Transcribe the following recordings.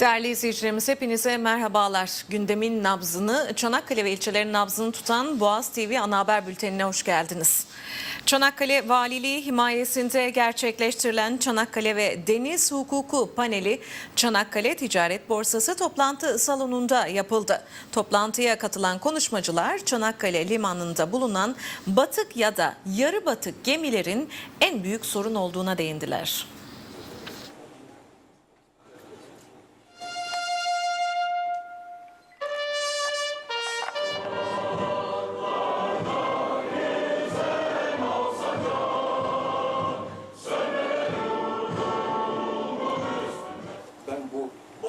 Değerli izleyicilerimiz hepinize merhabalar. Gündemin nabzını, Çanakkale ve ilçelerin nabzını tutan Boğaz TV ana haber bültenine hoş geldiniz. Çanakkale Valiliği himayesinde gerçekleştirilen Çanakkale ve Deniz Hukuku paneli Çanakkale Ticaret Borsası toplantı salonunda yapıldı. Toplantıya katılan konuşmacılar Çanakkale limanında bulunan batık ya da yarı batık gemilerin en büyük sorun olduğuna değindiler.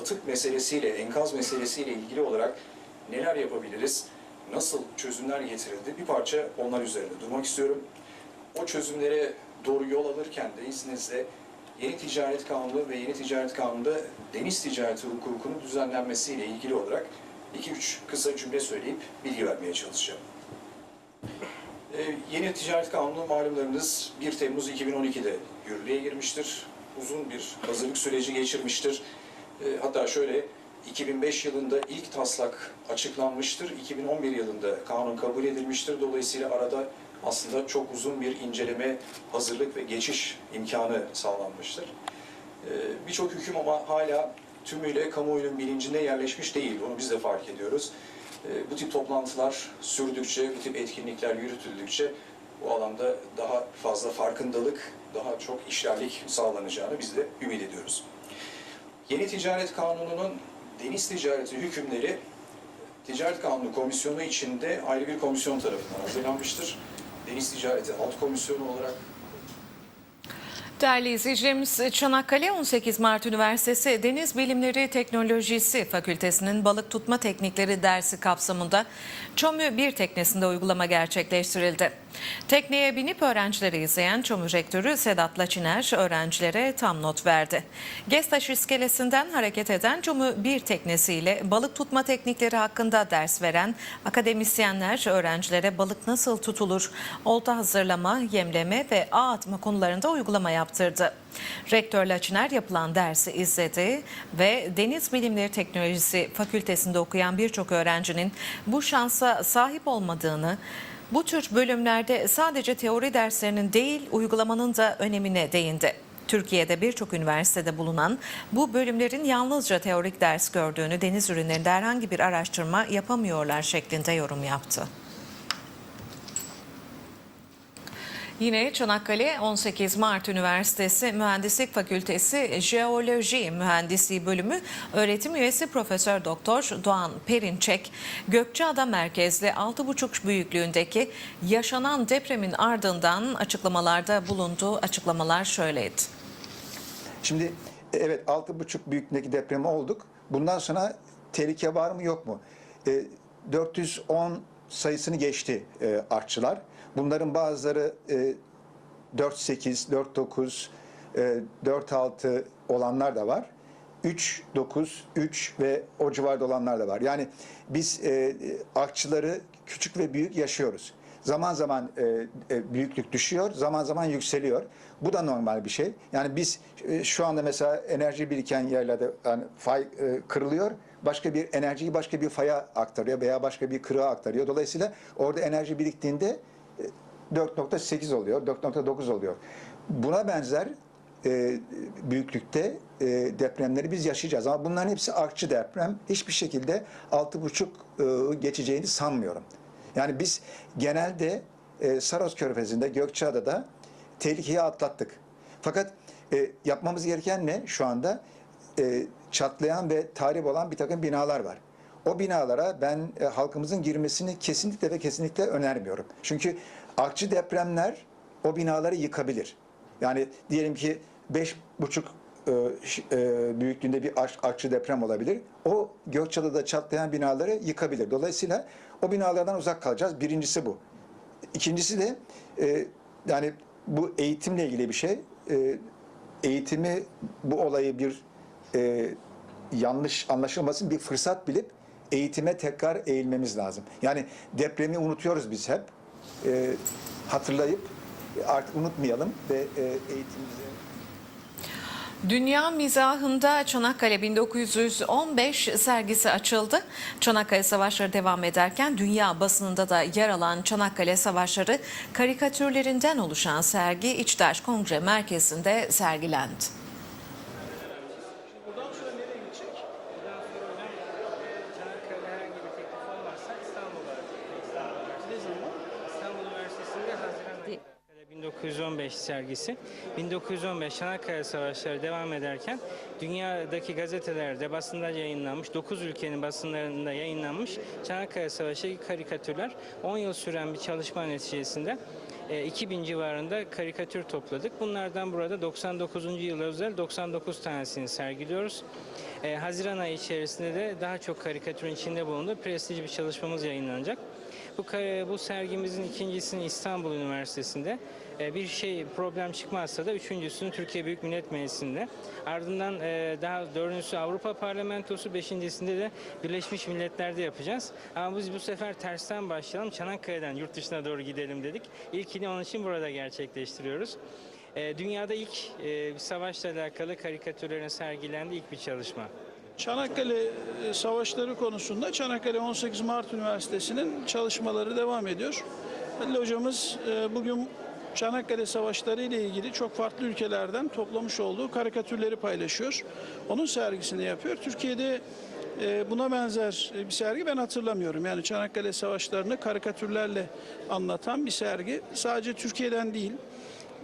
Bu batık meselesiyle, enkaz meselesiyle ilgili olarak neler yapabiliriz, nasıl çözümler getirildi bir parça onlar üzerinde durmak istiyorum. O çözümlere doğru yol alırken de izninizle yeni ticaret kanunu ve yeni ticaret kanununda deniz ticareti hukukunun düzenlenmesiyle ilgili olarak 2-3 kısa cümle söyleyip bilgi vermeye çalışacağım. Ee, yeni ticaret kanunu malumlarınız 1 Temmuz 2012'de yürürlüğe girmiştir. Uzun bir hazırlık süreci geçirmiştir. Ee, hatta şöyle 2005 yılında ilk taslak açıklanmıştır. 2011 yılında kanun kabul edilmiştir. Dolayısıyla arada aslında çok uzun bir inceleme, hazırlık ve geçiş imkanı sağlanmıştır. Ee, Birçok hüküm ama hala tümüyle kamuoyunun bilincinde yerleşmiş değil. Onu biz de fark ediyoruz. Ee, Bu tip toplantılar sürdükçe, bu tip etkinlikler yürütüldükçe bu alanda daha fazla farkındalık, daha çok işlerlik sağlanacağını biz de ümit ediyoruz. Yeni Ticaret Kanunu'nun deniz ticareti hükümleri Ticaret Kanunu Komisyonu içinde ayrı bir komisyon tarafından hazırlanmıştır. Deniz Ticareti Alt Komisyonu olarak Değerli izleyicilerimiz Çanakkale 18 Mart Üniversitesi Deniz Bilimleri Teknolojisi Fakültesinin balık tutma teknikleri dersi kapsamında Çomü 1 teknesinde uygulama gerçekleştirildi. Tekneye binip öğrencileri izleyen Çomü Rektörü Sedat Laçiner öğrencilere tam not verdi. Gestaş iskelesinden hareket eden Çomü 1 teknesiyle balık tutma teknikleri hakkında ders veren akademisyenler öğrencilere balık nasıl tutulur, olta hazırlama, yemleme ve ağ atma konularında uygulama yaptırdı. Rektör Laçiner yapılan dersi izledi ve Deniz Bilimleri Teknolojisi Fakültesinde okuyan birçok öğrencinin bu şansa sahip olmadığını, bu tür bölümlerde sadece teori derslerinin değil uygulamanın da önemine değindi. Türkiye'de birçok üniversitede bulunan bu bölümlerin yalnızca teorik ders gördüğünü, deniz ürünlerinde herhangi bir araştırma yapamıyorlar şeklinde yorum yaptı. Yine Çanakkale 18 Mart Üniversitesi Mühendislik Fakültesi Jeoloji Mühendisliği Bölümü öğretim üyesi Profesör Doktor Doğan Perinçek, Gökçeada merkezli 6,5 büyüklüğündeki yaşanan depremin ardından açıklamalarda bulunduğu açıklamalar şöyleydi. Şimdi evet 6,5 büyüklüğündeki depremi olduk. Bundan sonra tehlike var mı yok mu? E, 410 sayısını geçti e, artçılar. Bunların bazıları e, 4.8, 4.9, e, 4.6 olanlar da var. 3, 9, 3 ve o civarda olanlar da var. Yani biz e, artçıları küçük ve büyük yaşıyoruz. Zaman zaman e, e, büyüklük düşüyor, zaman zaman yükseliyor. Bu da normal bir şey. Yani biz e, şu anda mesela enerji biriken yerlerde yani fay e, kırılıyor, başka bir enerjiyi başka bir faya aktarıyor veya başka bir kırığa aktarıyor. Dolayısıyla orada enerji biriktiğinde 4.8 oluyor, 4.9 oluyor. Buna benzer e, büyüklükte e, depremleri biz yaşayacağız. Ama bunların hepsi artçı deprem. Hiçbir şekilde 6.5 e, geçeceğini sanmıyorum. Yani biz genelde e, Saros Körfezi'nde, Gökçeada'da tehlikeyi atlattık. Fakat e, yapmamız gereken ne şu anda? E, çatlayan ve tahrip olan bir takım binalar var. O binalara ben e, halkımızın girmesini kesinlikle ve kesinlikle önermiyorum. Çünkü artçı depremler o binaları yıkabilir. Yani diyelim ki beş buçuk e, ş- e, büyüklüğünde bir artçı deprem olabilir. O Gökçeada'da çatlayan binaları yıkabilir. Dolayısıyla o binalardan uzak kalacağız. Birincisi bu. İkincisi de e, yani bu eğitimle ilgili bir şey. E, eğitimi bu olayı bir e, yanlış anlaşılmasın bir fırsat bilip eğitime tekrar eğilmemiz lazım. Yani depremi unutuyoruz biz hep. E, hatırlayıp artık unutmayalım ve e, eğitimimize Dünya mizahında Çanakkale 1915 sergisi açıldı. Çanakkale Savaşları devam ederken dünya basınında da yer alan Çanakkale Savaşları karikatürlerinden oluşan sergi İçtaş Kongre Merkezi'nde sergilendi. Buradan sonra nereye gidecek? Buradan sonra hocam Çanakkale herhangi bir teklif olmazsa İstanbul'a İstanbul Ne zaman? İstanbul Üniversitesi'nde Haziran ayında. 1915 sergisi. 1915 Çanakkale Savaşları devam ederken dünyadaki gazetelerde basında yayınlanmış, 9 ülkenin basınlarında yayınlanmış Çanakkale Savaşı karikatürler 10 yıl süren bir çalışma neticesinde e, 2000 civarında karikatür topladık. Bunlardan burada 99. yıla özel 99 tanesini sergiliyoruz. E, Haziran ayı içerisinde de daha çok karikatürün içinde bulunduğu prestijli bir çalışmamız yayınlanacak. Bu, bu sergimizin ikincisini İstanbul Üniversitesi'nde, e, bir şey problem çıkmazsa da üçüncüsünü Türkiye Büyük Millet Meclisi'nde. Ardından e, daha dördüncüsü Avrupa Parlamentosu, beşincisinde de Birleşmiş Milletler'de yapacağız. Ama biz bu sefer tersten başlayalım, Çanakkale'den yurt dışına doğru gidelim dedik. İlkini onun için burada gerçekleştiriyoruz. E, Dünyada ilk e, savaşla alakalı karikatürlerin sergilendiği ilk bir çalışma. Çanakkale Savaşları konusunda Çanakkale 18 Mart Üniversitesi'nin çalışmaları devam ediyor. Halil hocamız bugün Çanakkale Savaşları ile ilgili çok farklı ülkelerden toplamış olduğu karikatürleri paylaşıyor. Onun sergisini yapıyor. Türkiye'de e, buna benzer bir sergi ben hatırlamıyorum. Yani Çanakkale Savaşları'nı karikatürlerle anlatan bir sergi. Sadece Türkiye'den değil,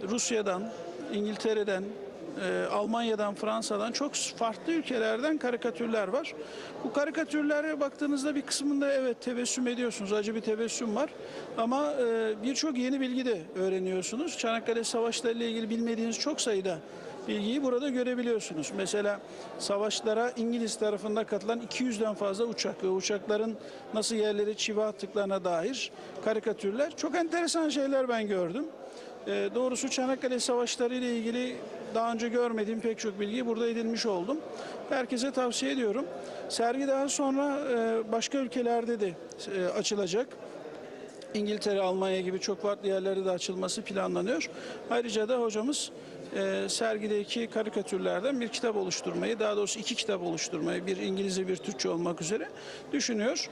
Rusya'dan, İngiltere'den, e, Almanya'dan, Fransa'dan çok farklı ülkelerden karikatürler var. Bu karikatürlere baktığınızda bir kısmında evet tebessüm ediyorsunuz, acı bir tebessüm var. Ama e, birçok yeni bilgi de öğreniyorsunuz. Çanakkale Savaşları ile ilgili bilmediğiniz çok sayıda bilgiyi burada görebiliyorsunuz. Mesela savaşlara İngiliz tarafında katılan 200'den fazla uçak ve uçakların nasıl yerlere çivi attıklarına dair karikatürler. Çok enteresan şeyler ben gördüm. E, doğrusu Çanakkale Savaşları ile ilgili daha önce görmediğim pek çok bilgiyi burada edinmiş oldum. Herkese tavsiye ediyorum. Sergi daha sonra e, başka ülkelerde de e, açılacak. İngiltere, Almanya gibi çok farklı yerlerde de açılması planlanıyor. Ayrıca da hocamız e, sergideki karikatürlerden bir kitap oluşturmayı, daha doğrusu iki kitap oluşturmayı, bir İngilizce bir Türkçe olmak üzere düşünüyor.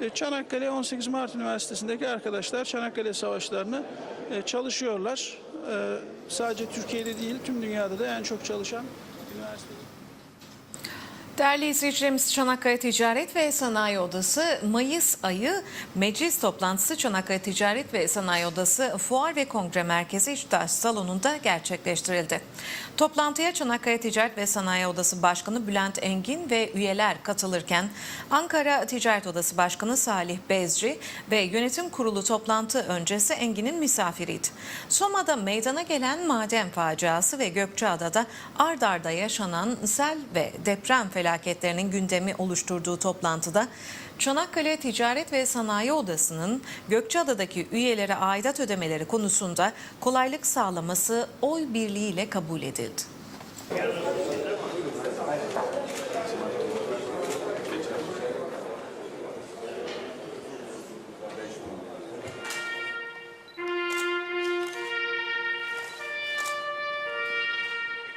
E, Çanakkale 18 Mart Üniversitesi'ndeki arkadaşlar Çanakkale Savaşları'nı e, çalışıyorlar. E, sadece Türkiye'de değil, tüm dünyada da en çok çalışan üniversite. Değerli izleyicilerimiz Çanakkale Ticaret ve Sanayi Odası Mayıs ayı meclis toplantısı Çanakkale Ticaret ve Sanayi Odası Fuar ve Kongre Merkezi İçtaş Salonu'nda gerçekleştirildi. Toplantıya Çanakkale Ticaret ve Sanayi Odası Başkanı Bülent Engin ve üyeler katılırken Ankara Ticaret Odası Başkanı Salih Bezci ve yönetim kurulu toplantı öncesi Engin'in misafiriydi. Soma'da meydana gelen maden faciası ve Gökçeada'da ard arda yaşanan sel ve deprem felaketlerinin gündemi oluşturduğu toplantıda Çanakkale Ticaret ve Sanayi Odası'nın Gökçeada'daki üyelere aidat ödemeleri konusunda kolaylık sağlaması oy birliğiyle kabul edildi.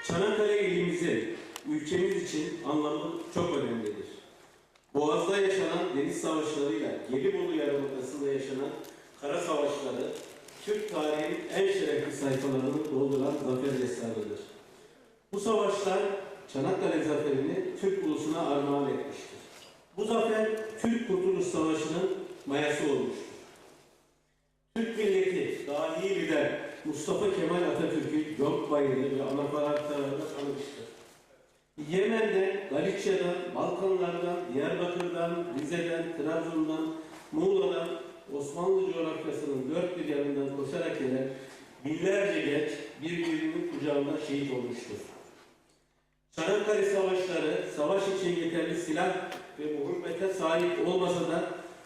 Çanakkale ilimizin ülkemiz için anlamı çok önemlidir. Boğaz'da yaşanan deniz savaşlarıyla Gelibolu Yarımadası'nda yaşanan kara savaşları Türk tarihinin en şerefli sayfalarını dolduran zafer destanıdır. Bu savaşlar Çanakkale zaferini Türk ulusuna armağan etmiştir. Bu zafer Türk Kurtuluş Savaşı'nın mayası olmuştur. Türk milleti dahi lider Mustafa Kemal Atatürk'ü yok bayırı ve anafarlarında tanımıştır. Yemen'den, Galicia'dan, Balkanlardan, Diyarbakır'dan, Rize'den, Trabzon'dan, Muğla'dan, Osmanlı coğrafyasının dört bir yanından koşarak gelen binlerce genç birbirinin kucağında şehit olmuştur. Çanakkale Savaşları, savaş için yeterli silah ve muhibbete sahip olmasa da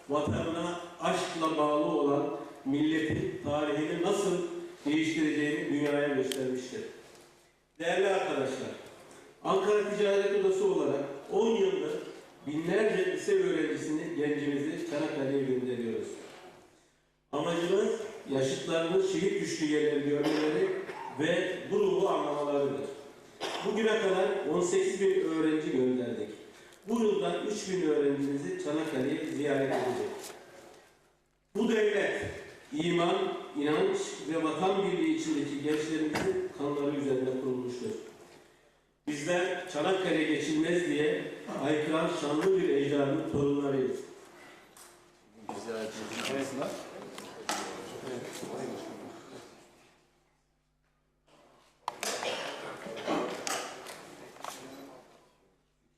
vatanına aşkla bağlı olan milletin tarihini nasıl değiştireceğini dünyaya göstermiştir. Değerli arkadaşlar, Ankara Ticaret Odası olarak 10 yıldır binlerce lise öğrencisini, gencimizi Çanakkale'ye gönderiyoruz. Amacımız yaşıtlarının şehit düştüğü yerleri görmeleri ve bu ruhu anlamalarıdır. Bugüne kadar 18 bin öğrenci gönderdik. Bu yılda 3 bin öğrencimizi Çanakkale'ye ziyaret edecek. Bu devlet iman, inanç ve vatan birliği içindeki gençlerimizin kanları üzerine kurulmuştur. Bizler Çanakkale geçilmez diye haykıran şanlı bir ecdadın torunlarıyız. Evet.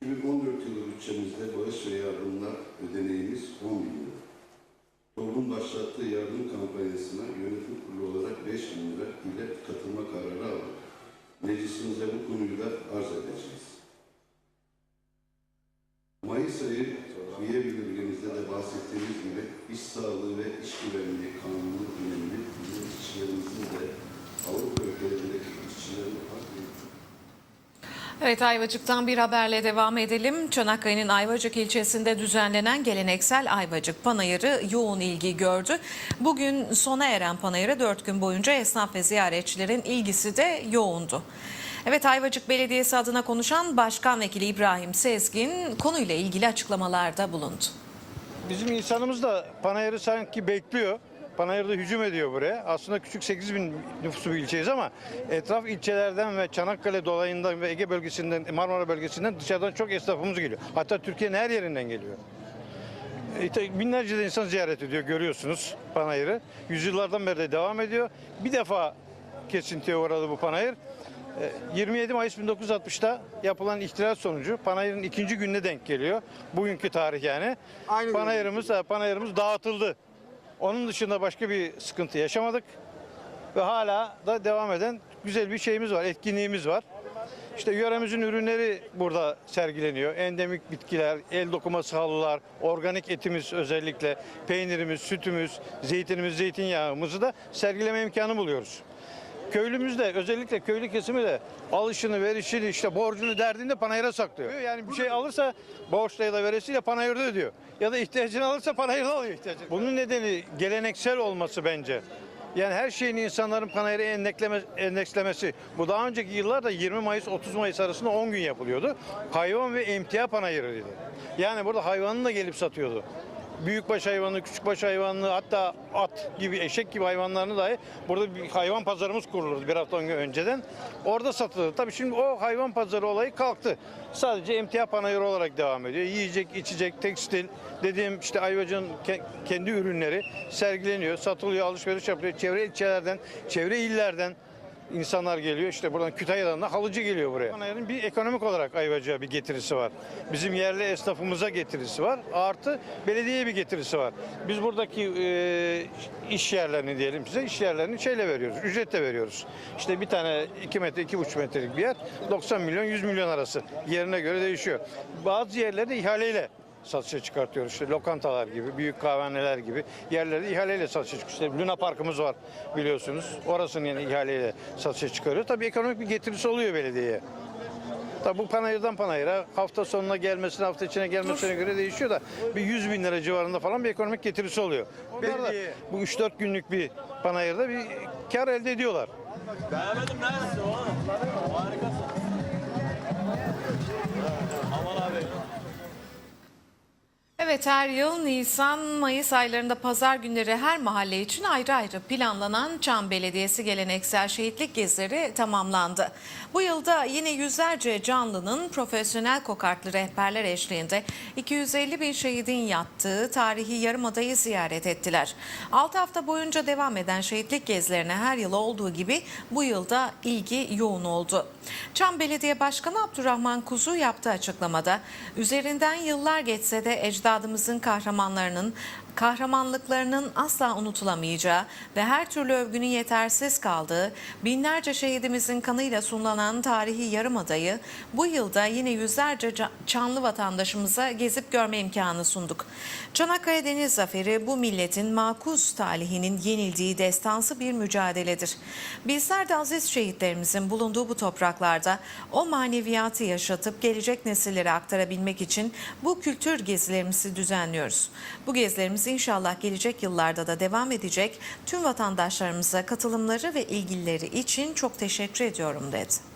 2014 yılı bütçemizde bağış ve yardımlar ödeneğimiz 10 bin lira. TOG'un başlattığı yardım kampanyasına yönetim kurulu olarak 5 bin lira ile katılma kararı aldık. Meclisimize bu konuyu da arz edeceğiz. Mayıs ayı üye bildirgemizde de bahsettiğimiz gibi iş sağlığı ve iş güvenliği kanunu önemli. Bizim işçilerimizin de Avrupa ülkelerindeki işçilerin hakkı Evet Ayvacık'tan bir haberle devam edelim. Çanakkale'nin Ayvacık ilçesinde düzenlenen geleneksel Ayvacık Panayırı yoğun ilgi gördü. Bugün sona eren panayırı 4 gün boyunca esnaf ve ziyaretçilerin ilgisi de yoğundu. Evet Ayvacık Belediyesi adına konuşan Başkan Vekili İbrahim Sezgin konuyla ilgili açıklamalarda bulundu. Bizim insanımız da Panayır'ı sanki bekliyor. Panayır'da hücum ediyor buraya. Aslında küçük 8 bin nüfuslu bir ilçeyiz ama etraf ilçelerden ve Çanakkale dolayından ve Ege bölgesinden, Marmara bölgesinden dışarıdan çok esnafımız geliyor. Hatta Türkiye'nin her yerinden geliyor. E, Binlerce de insan ziyaret ediyor görüyorsunuz Panayır'ı. Yüzyıllardan beri de devam ediyor. Bir defa kesintiye uğradı bu Panayır. E, 27 Mayıs 1960'ta yapılan ihtilal sonucu Panayır'ın ikinci gününe denk geliyor. Bugünkü tarih yani. Panayırımız, e, Panayırımız dağıtıldı. Onun dışında başka bir sıkıntı yaşamadık. Ve hala da devam eden güzel bir şeyimiz var, etkinliğimiz var. İşte yöremizin ürünleri burada sergileniyor. Endemik bitkiler, el dokuması halılar, organik etimiz özellikle, peynirimiz, sütümüz, zeytinimiz, zeytinyağımızı da sergileme imkanı buluyoruz. Köylümüz de özellikle köylü kesimi de alışını, verişini, işte borcunu derdinde panayıra saklıyor. Yani bir şey alırsa borçla ya da veresiyle panayırda ödüyor. Ya da ihtiyacını alırsa panayırda alıyor ihtiyacını. Bunun nedeni geleneksel olması bence. Yani her şeyin insanların panayırı endekleme, endekslemesi. Bu daha önceki yıllarda 20 Mayıs 30 Mayıs arasında 10 gün yapılıyordu. Hayvan ve emtia panayırıydı. Yani burada hayvanını da gelip satıyordu. Büyükbaş hayvanı, küçükbaş hayvanı hatta at gibi, eşek gibi hayvanlarını dahi burada bir hayvan pazarımız kurulurdu bir hafta önceden. Orada satılır. Tabii şimdi o hayvan pazarı olayı kalktı. Sadece emtia panayırı olarak devam ediyor. Yiyecek, içecek, tekstil, dediğim işte Ayvacık'ın ke- kendi ürünleri sergileniyor, satılıyor, alışveriş yapılıyor. Çevre ilçelerden, çevre illerden insanlar geliyor. İşte buradan Kütahya'dan da halıcı geliyor buraya. Panayır'ın bir ekonomik olarak Ayvacık'a bir getirisi var. Bizim yerli esnafımıza getirisi var. Artı belediyeye bir getirisi var. Biz buradaki e, iş yerlerini diyelim size, iş yerlerini şeyle veriyoruz, ücretle veriyoruz. İşte bir tane 2 metre, 2,5 metrelik bir yer 90 milyon, 100 milyon arası. Yerine göre değişiyor. Bazı yerlerde ihaleyle satışa çıkartıyoruz. İşte lokantalar gibi, büyük kahvehaneler gibi yerlerde ihaleyle satışa çıkıyor. İşte Luna Parkımız var biliyorsunuz. Orasını yine ihaleyle satışa çıkarıyor. Tabii ekonomik bir getirisi oluyor belediyeye. Tabii bu panayırdan panayıra hafta sonuna gelmesine, hafta içine gelmesine göre değişiyor da bir 100 bin lira civarında falan bir ekonomik getirisi oluyor. Belediye bu 3-4 günlük bir panayırda bir kar elde ediyorlar. Evet her yıl Nisan-Mayıs aylarında pazar günleri her mahalle için ayrı ayrı planlanan Çam Belediyesi geleneksel şehitlik gezileri tamamlandı. Bu yılda yine yüzlerce canlının profesyonel kokartlı rehberler eşliğinde 250 bin şehidin yattığı tarihi Yarımada'yı ziyaret ettiler. 6 hafta boyunca devam eden şehitlik gezilerine her yıl olduğu gibi bu yılda ilgi yoğun oldu. Çam Belediye Başkanı Abdurrahman Kuzu yaptığı açıklamada üzerinden yıllar geçse de ecdadımızın kahramanlarının kahramanlıklarının asla unutulamayacağı ve her türlü övgünün yetersiz kaldığı binlerce şehidimizin kanıyla sunulanan tarihi Yarımada'yı bu yılda yine yüzlerce çanlı vatandaşımıza gezip görme imkanı sunduk. Çanakkale Deniz Zaferi bu milletin makus talihinin yenildiği destansı bir mücadeledir. Bizler de aziz şehitlerimizin bulunduğu bu topraklarda o maneviyatı yaşatıp gelecek nesillere aktarabilmek için bu kültür gezilerimizi düzenliyoruz. Bu gezilerimiz inşallah gelecek yıllarda da devam edecek. Tüm vatandaşlarımıza katılımları ve ilgileri için çok teşekkür ediyorum dedi.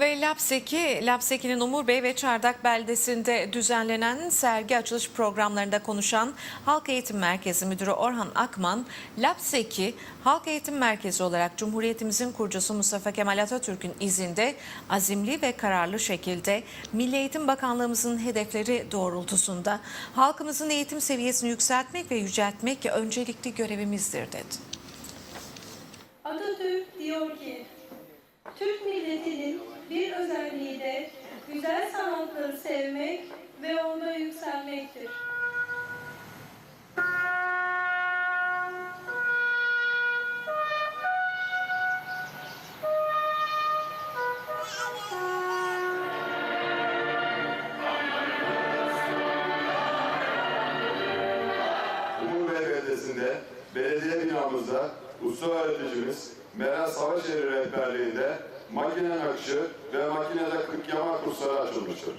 Ve Lapseki, Lapseki'nin Umur Bey ve Çardak beldesinde düzenlenen sergi açılış programlarında konuşan Halk Eğitim Merkezi Müdürü Orhan Akman, Lapseki Halk Eğitim Merkezi olarak Cumhuriyetimizin kurucusu Mustafa Kemal Atatürk'ün izinde azimli ve kararlı şekilde Milli Eğitim Bakanlığımızın hedefleri doğrultusunda halkımızın eğitim seviyesini yükseltmek ve yüceltmek öncelikli görevimizdir dedi. Atatürk diyor ki, Türk milletinin bir özelliği de güzel sanatları sevmek ve onda yükselmektir. Belediye binamızda usta öğreticimiz Meral Savaşeri rehberliğinde makine nakışı ve makinede 40 yama kursları açılmıştır.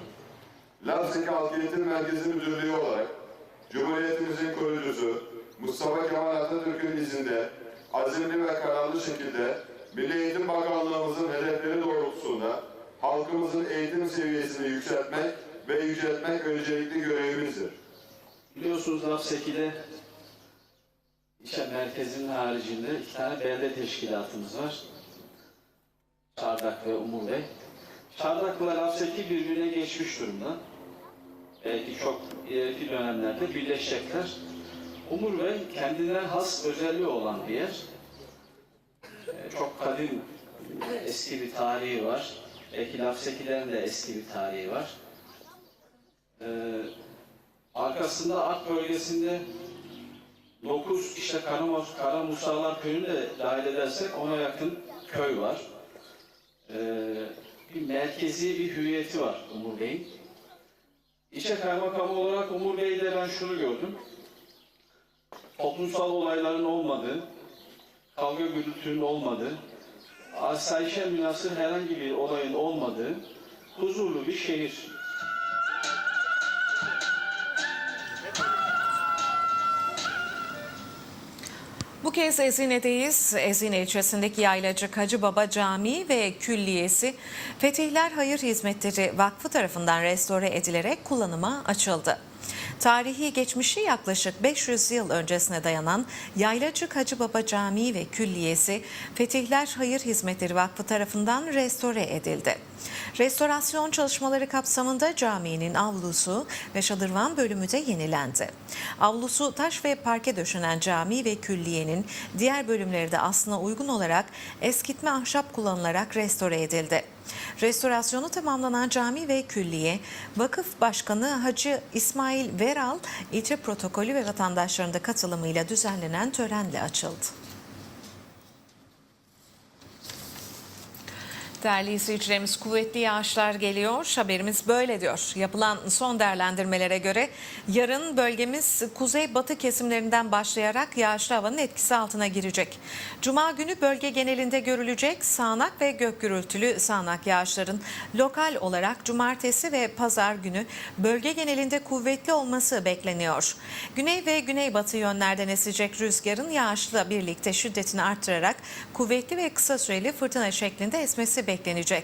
Lapsik Halk Eğitim Merkezi Müdürlüğü olarak Cumhuriyetimizin kurucusu Mustafa Kemal Atatürk'ün izinde azimli ve kararlı şekilde Milli Eğitim Bakanlığımızın hedefleri doğrultusunda halkımızın eğitim seviyesini yükseltmek ve yüceltmek öncelikli görevimizdir. Biliyorsunuz Lapseki'de ilçe merkezinin haricinde iki tane belde teşkilatımız var. Çardak ve Umur Bey. Çardak'la Lapseki birbirine geçmiş durumda. Belki çok ileriki dönemlerde birleşecekler. Umur Bey kendine has özelliği olan bir yer. Ee, Çok kadim, eski bir tarihi var. Belki Lapseki'den de eski bir tarihi var. Ee, Arkasında Ak bölgesinde 9 işte Karamus, Karamusalar köyünü de dahil edersek ona yakın köy var. Ee, bir merkezi bir hüviyeti var Umur Bey'in. İlçe kaymakamı olarak Umur Bey'de ben şunu gördüm. Toplumsal olayların olmadığı, kavga gürültünün olmadığı, asayişe münasır herhangi bir olayın olmadığı huzurlu bir şehir. Bu kez Ezine'deyiz. Ezine ilçesindeki Yaylacı Hacı Baba Camii ve Külliyesi Fetihler Hayır Hizmetleri Vakfı tarafından restore edilerek kullanıma açıldı. Tarihi geçmişi yaklaşık 500 yıl öncesine dayanan Yaylacık Hacı Baba Camii ve Külliyesi Fetihler Hayır Hizmetleri Vakfı tarafından restore edildi. Restorasyon çalışmaları kapsamında caminin avlusu ve şadırvan bölümü de yenilendi. Avlusu taş ve parke döşenen cami ve külliyenin diğer bölümleri de aslına uygun olarak eskitme ahşap kullanılarak restore edildi. Restorasyonu tamamlanan cami ve külliye, Vakıf Başkanı Hacı İsmail Veral, ilçe protokolü ve vatandaşların da katılımıyla düzenlenen törenle açıldı. Değerli izleyicilerimiz kuvvetli yağışlar geliyor. Haberimiz böyle diyor. Yapılan son değerlendirmelere göre yarın bölgemiz kuzey-batı kesimlerinden başlayarak yağışlı havanın etkisi altına girecek. Cuma günü bölge genelinde görülecek sağanak ve gök gürültülü sağanak yağışların lokal olarak cumartesi ve pazar günü bölge genelinde kuvvetli olması bekleniyor. Güney ve güneybatı yönlerden esecek rüzgarın yağışla birlikte şiddetini arttırarak kuvvetli ve kısa süreli fırtına şeklinde esmesi beklenecek.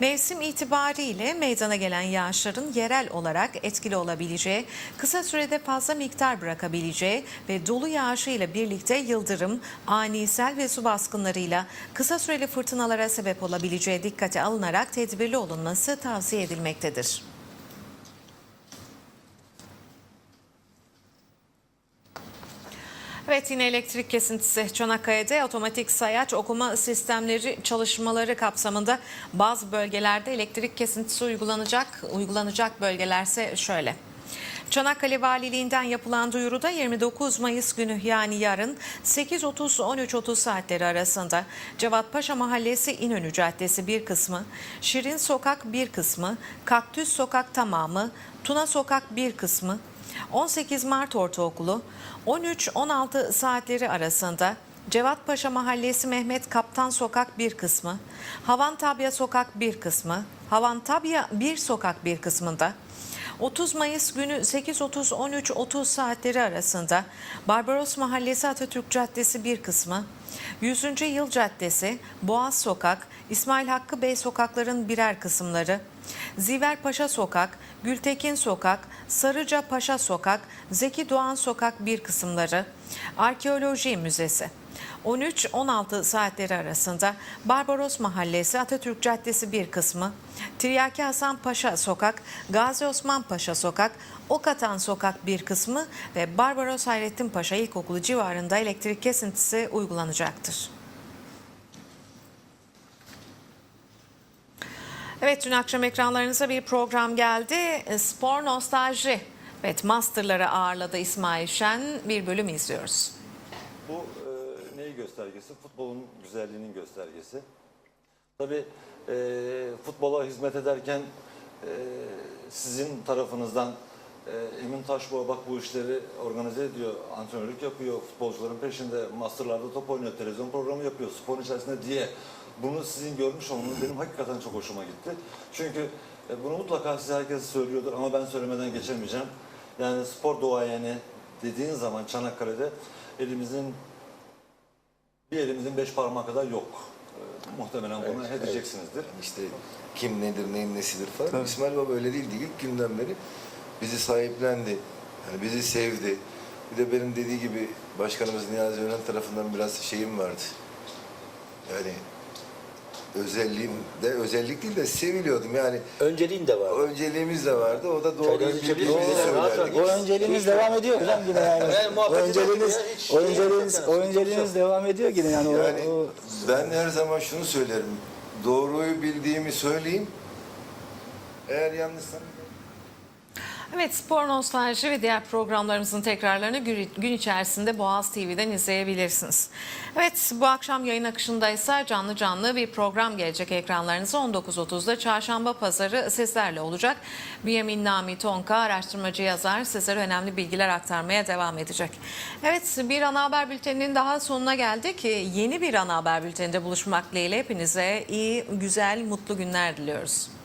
Mevsim itibariyle meydana gelen yağışların yerel olarak etkili olabileceği, kısa sürede fazla miktar bırakabileceği ve dolu yağışıyla birlikte yıldırım, ani sel ve su baskınlarıyla kısa süreli fırtınalara sebep olabileceği dikkate alınarak tedbirli olunması tavsiye edilmektedir. Evet yine elektrik kesintisi Çanakkale'de otomatik sayaç okuma sistemleri çalışmaları kapsamında bazı bölgelerde elektrik kesintisi uygulanacak. Uygulanacak bölgelerse şöyle. Çanakkale Valiliğinden yapılan duyuruda 29 Mayıs günü yani yarın 8.30-13.30 saatleri arasında Cevatpaşa Mahallesi İnönü Caddesi bir kısmı, Şirin Sokak bir kısmı, Kaktüs Sokak tamamı, Tuna Sokak bir kısmı, 18 Mart Ortaokulu 13-16 saatleri arasında Cevatpaşa Mahallesi Mehmet Kaptan Sokak bir kısmı, Havantabya Sokak bir kısmı, Havantabya bir sokak bir kısmında 30 Mayıs günü 8.30-13.30 saatleri arasında Barbaros Mahallesi Atatürk Caddesi bir kısmı, 100. Yıl Caddesi, Boğaz Sokak, İsmail Hakkı Bey sokakların birer kısımları, Ziver Paşa Sokak, Gültekin Sokak, Sarıca Paşa Sokak, Zeki Doğan Sokak bir kısımları, Arkeoloji Müzesi. 13-16 saatleri arasında Barbaros Mahallesi Atatürk Caddesi bir kısmı, Tiryaki Hasan Paşa Sokak, Gazi Osman Paşa Sokak, Okatan Sokak bir kısmı ve Barbaros Hayrettin Paşa İlkokulu civarında elektrik kesintisi uygulanacaktır. Evet dün akşam ekranlarınıza bir program geldi. Spor Nostalji. Evet Master'ları ağırladı İsmail Şen. Bir bölüm izliyoruz. Bu e, neyi göstergesi? Futbolun güzelliğinin göstergesi. Tabii e, futbola hizmet ederken e, sizin tarafınızdan e, Emin Taşboğa bak bu işleri organize ediyor, antrenörlük yapıyor, futbolcuların peşinde, masterlarda top oynuyor, televizyon programı yapıyor, spor içerisinde diye bunu sizin görmüş olmanız benim hakikaten çok hoşuma gitti. Çünkü e, bunu mutlaka size herkes söylüyordur ama ben söylemeden geçemeyeceğim. Yani spor doğayeni dediğin zaman Çanakkale'de elimizin bir elimizin beş parmağı kadar yok. Ee, muhtemelen bunu Evet, edeceksinizdir. İşte kim nedir, neyin nesidir falan. İsmail Baba öyle değildi. İlk günden beri bizi sahiplendi. Yani bizi sevdi. Bir de benim dediği gibi başkanımız Niyazi Önen tarafından biraz şeyim vardı. Yani özelliğim de özellik değil de seviliyordum yani. Önceliğin de var. Önceliğimiz de vardı. O da doğru Çaydanızı bildiğimizi içebilirsiniz. Rahat söylerdik. rahat. O önceliğiniz devam ediyor hocam yine yani. Yani o muhabbet önceliğiniz, hiç o şey önceliğiniz, o yani. önceliğiniz devam ediyor yine yani. O- Yani o, ben her zaman şunu söylerim. Doğruyu bildiğimi söyleyeyim. Eğer yanlışsam Evet Spor Nostalji ve diğer programlarımızın tekrarlarını gün içerisinde Boğaz TV'den izleyebilirsiniz. Evet bu akşam yayın akışında ise canlı canlı bir program gelecek ekranlarınıza 19.30'da Çarşamba Pazarı sizlerle olacak. Bünyamin Nami Tonka araştırmacı yazar sizlere önemli bilgiler aktarmaya devam edecek. Evet bir ana haber bülteninin daha sonuna geldik. Yeni bir ana haber bülteninde buluşmak dileğiyle hepinize iyi, güzel, mutlu günler diliyoruz.